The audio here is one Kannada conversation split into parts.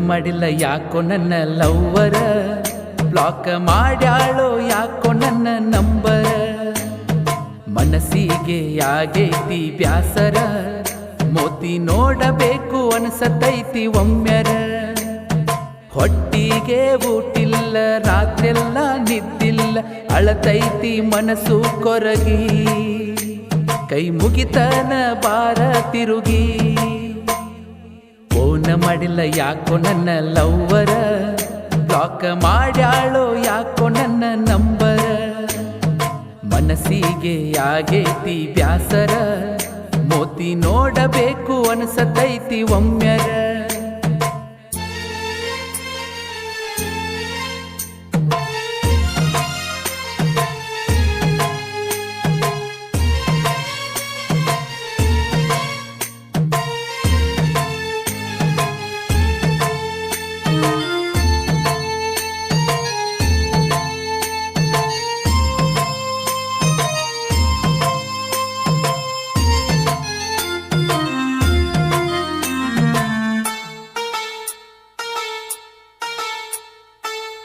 ಮಾಡಿಲ್ಲ, ಯಾಕೋ ನನ್ನ ಲವ್ವರ? ಬ್ಲಾಕ್ ಮಾಡ್ಯಾಳೋ, ಯಾಕೋ ನನ್ನ ನಂಬರ? ಮನಸ್ಸಿಗೆ ಯಾಗೈತಿ ಬ್ಯಾಸರ? ಮೋತಿ ನೋಡಬೇಕು ಅನ್ಸತೈತಿ ಒಮ್ಮೆರ ಹೊಟ್ಟಿಗೆ ಊಟಿಲ್ಲ ರಾತ್ರೆಲ್ಲ ನಿದ್ದಿಲ್ಲ, ಅಳತೈತಿ ಮನಸ್ಸು ಕೊರಗಿ. ಕೈ ಮುಗಿತನ ಬಾರ ತಿರುಗಿ. ಫೋನ್ ಮಾಡಿಲ್ಲ, ಯಾಕೋ ನನ್ನ ಲವ್ವರ? ಬ್ಲಾಕ್ ಮಾಡ್ಯಾಳೋ, ಯಾಕೋ ನನ್ನ ನಂಬರ? ಮನಸ್ಸಿಗೆ ಆಗೈತಿ ಬ್ಯಾಸರ, ಮೋತಿ ನೋಡಬೇಕು ಅನಿಸತೈತಿ ಒಮ್ಮೆರ.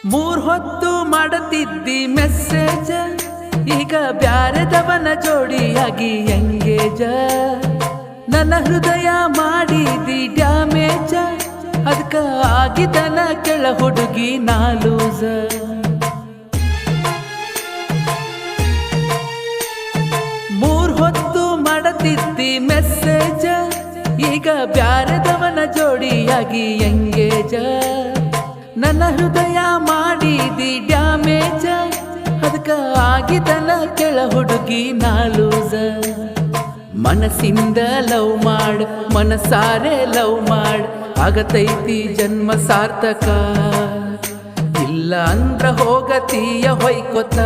ಮೂರ್ ಹೊತ್ತು ಮಾಡತಿದ್ದಿ ಮೆಸ್ಸೇಜ ಈಗ ಬ್ಯಾರೆದವನ ಜೋಡಿಯಾಗಿ ಎಂಗೇಜ ನನ್ನ ಹೃದಯ ಮಾಡಿದಿ ಡ್ಯಾಮೇಜ ಅದಕ್ಕ ಆಗಿದನ ಕೆಳ ಹುಡುಗಿ ನಾಲೂಸ ಮೂರ್ ಹೊತ್ತು ಮಾಡತಿದ್ದಿ ಮೆಸ್ಸೇಜ ಈಗ ಬ್ಯಾರೆದವನ ಜೋಡಿಯಾಗಿ ಎಂಗೇಜ ನನ್ನ ಹೃದಯ ಮಾಡಿದಿ ಡ್ಯಾಮೇಜ. ಅದಕ್ಕ ಆಗಿದನ ಕೆಳ ಹುಡುಗಿ ನಾಲೂಸ ಮನಸ್ಸಿಂದ ಲವ್ ಮಾಡ್ ಮನಸಾರೆ ಲವ್ ಮಾಡ್, ಆಗತೈತಿ ಜನ್ಮ ಸಾರ್ಥಕ. ಇಲ್ಲ ಅಂದ್ರ ಹೋಗತೀಯ ಹೊಯ್ಕೊತ.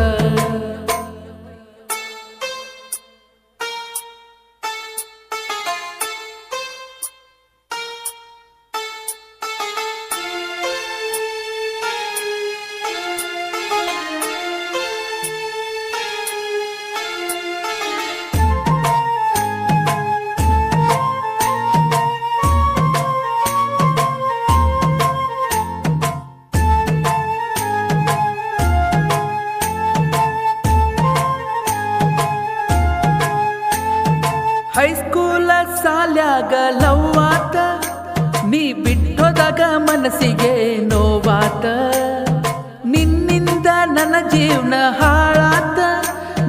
ಹೈಸ್ಕೂಲ ಸಾಲ್ಯಾಗ ಲವ್ವಾತ. ನೀ ಬಿಟ್ಟೋದಾಗ ಮನಸ್ಸಿಗೆ ನೋವಾತ. ನಿನ್ನಿಂದ ನನ್ನ ಜೀವನ ಹಾಳಾತ.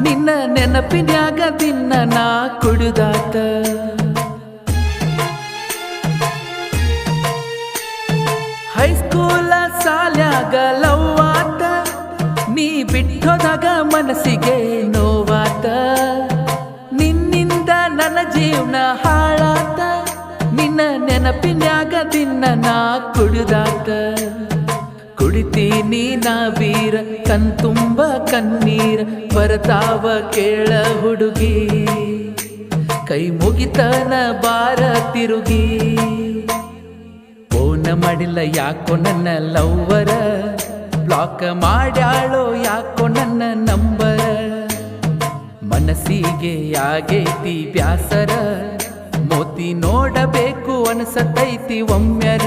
ನಿನ್ನ ನೆನಪಿನ್ಯಾಗ ದಿನ ನಾ ಕುಡಿದಾತ. ಹೈಸ್ಕೂಲ ಸಾಲ್ಯಾಗ ಲವ್ವಾತ. ನೀ ಬಿಟ್ಟೋದಾಗ ಮನಸ್ಸಿಗೆ ಜೀವನ ಹಾಳಾತ, ನಿನ್ನ ನೆನಪಿನ್ಯಾಗ ದಿನ ನಾ ಕುಡಿದಾತ. ಕುಡಿತೀನಿ ನಾ ವೀರ, ಕಣ್ತುಂಬ ಕಣ್ಣೀರ, ಬರತಾವ ಕೇಳ ಹುಡುಗಿ. ಕೈ ಮುಗಿತನ ಬಾರ ತಿರುಗಿ. ಫೋನ್ ಮಾಡಿಲ್ಲ ಯಾಕೋ ನನ್ನ ಲವ್ವರ, ಬ್ಲಾಕ್ ಮಾಡ್ಯಾಳೋ ಯಾಕೋ ನನ್ನ ನಂಬರ. ಮನಸ್ಸಿಗೆ ಆಗೈತಿ ಬ್ಯಾಸರ. ಮೋತಿ ನೋಡಬೇಕು ಅನ್ಸತೈತಿ ಒಮ್ಮೆರ.